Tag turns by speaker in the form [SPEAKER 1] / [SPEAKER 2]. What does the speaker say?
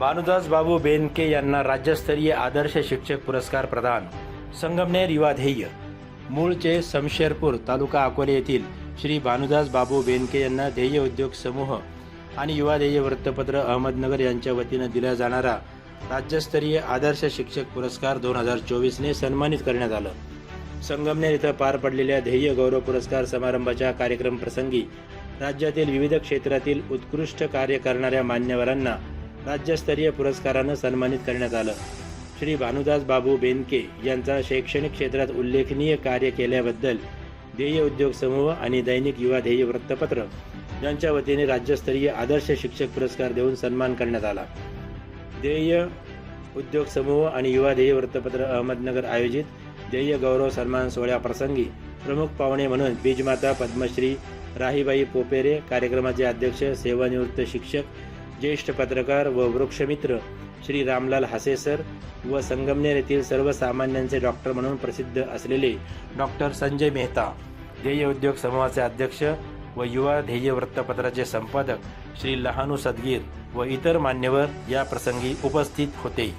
[SPEAKER 1] भानुदास बाबू बेनके यांना राज्यस्तरीय आदर्श शिक्षक पुरस्कार प्रदान. संगमनेर युवा ध्येय. मूळचे समशेरपूर तालुका अकोले येथील श्री भानुदास बाबू बेनके यांना ध्येय उद्योग समूह आणि युवा ध्येय वृत्तपत्र अहमदनगर यांच्या वतीनं दिला जाणारा राज्यस्तरीय आदर्श शिक्षक पुरस्कार दोन हजार चोवीसने सन्मानित करण्यात आलं. संगमनेर इथं पार पडलेल्या ध्येय गौरव पुरस्कार समारंभाच्या कार्यक्रम प्रसंगी राज्यातील विविध क्षेत्रातील उत्कृष्ट कार्य करणाऱ्या मान्यवरांना राज्यस्तरीय पुरस्कारानं सन्मानित करण्यात आलं. श्री भानुदास बाबू बेनके यांचा शैक्षणिक क्षेत्रात उल्लेखनीय कार्य केल्याबद्दल ध्येय उद्योग समूह आणि दैनिक युवा ध्येय वृत्तपत्र यांच्या वतीने राज्यस्तरीय आदर्श शिक्षक पुरस्कार देऊन सन्मान करण्यात आला. ध्येय उद्योग समूह आणि युवा ध्येय वृत्तपत्र अहमदनगर आयोजित ध्येय गौरव सन्मान सोहळ्याप्रसंगी प्रमुख पाहुणे म्हणून बीजमाता पद्मश्री राहीबाई पोपेरे कार्यक्रमाचे अध्यक्ष सेवानिवृत्त शिक्षक ज्येष्ठ पत्रकार व वृक्षमित्र श्री रामलाल हासेसर व संगमनेर येथील सर्वसामान्यांचे डॉक्टर म्हणून प्रसिद्ध असलेले डॉक्टर संजय मेहता ध्येय उद्योग समूहाचे अध्यक्ष व युवा ध्येय वृत्तपत्राचे संपादक श्री लहानू सदगीर व इतर मान्यवर या प्रसंगी उपस्थित होते.